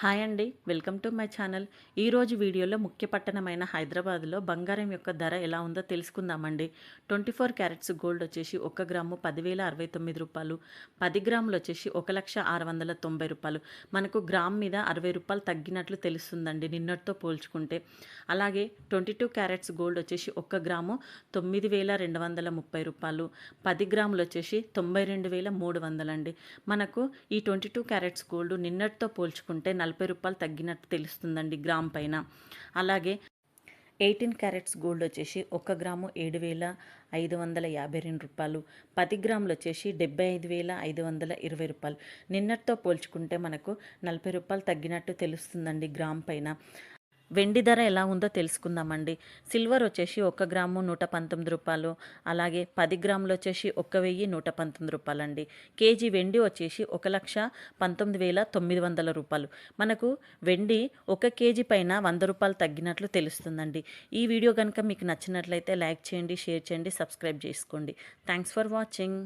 Hi అండి. Welcome to my channel. ఈరోజు వీడియోలో ముఖ్య పట్టణమైన హైదరాబాద్లో బంగారం యొక్క ధర ఎలా ఉందో తెలుసుకుందామండి. ట్వంటీ ఫోర్ క్యారెట్స్ గోల్డ్ వచ్చేసి ఒక గ్రాము పదివేల అరవై తొమ్మిది రూపాయలు. పది గ్రాములు వచ్చేసి ఒక లక్ష ఆరు వందల తొంభై రూపాయలు. మనకు గ్రామ్ మీద అరవై రూపాయలు తగ్గినట్లు తెలుస్తుందండి నిన్నటితో పోల్చుకుంటే. అలాగే ట్వంటీ టూ క్యారెట్స్ గోల్డ్ వచ్చేసి ఒక గ్రాము తొమ్మిది వేల రెండు వందల ముప్పై రూపాయలు. పది గ్రాములు వచ్చేసి తొంభై రెండు వేల మూడు వందలండి. మనకు ఈ ట్వంటీ టూ క్యారెట్స్ గోల్డ్ నిన్నటితో పోల్చుకుంటే నలభై రూపాయలు తగ్గినట్టు తెలుస్తుందండి గ్రామ్ పైన. అలాగే ఎయిటీన్ క్యారెట్స్ గోల్డ్ వచ్చేసి ఒక గ్రాము ఏడు వేల ఐదు వందల యాభై రెండు రూపాయలు. పది గ్రాములు వచ్చేసి డెబ్బై ఐదు వేల ఐదు వందల ఇరవై రూపాయలు. నిన్నటితో పోల్చుకుంటే మనకు నలభై రూపాయలు తగ్గినట్టు తెలుస్తుందండి గ్రామ్ పైన. వెండి ధర ఎలా ఉందో తెలుసుకుందామండి. సిల్వర్ వచ్చేసి ఒక గ్రాము నూట పంతొమ్మిది రూపాయలు అలాగే పది గ్రాములు వచ్చేసి ఒక వెయ్యి నూట పంతొమ్మిది రూపాయలు అండి కేజీ వెండి వచ్చేసి ఒక లక్ష పంతొమ్మిది వేల తొమ్మిది వందల రూపాయలు. మనకు వెండి ఒక కేజీ పైన వంద రూపాయలు తగ్గినట్లు తెలుస్తుందండి. ఈ వీడియో కనుక మీకు నచ్చినట్లయితే లైక్ చేయండి షేర్ చేయండి సబ్స్క్రైబ్ చేసుకోండి. Thanks for watching.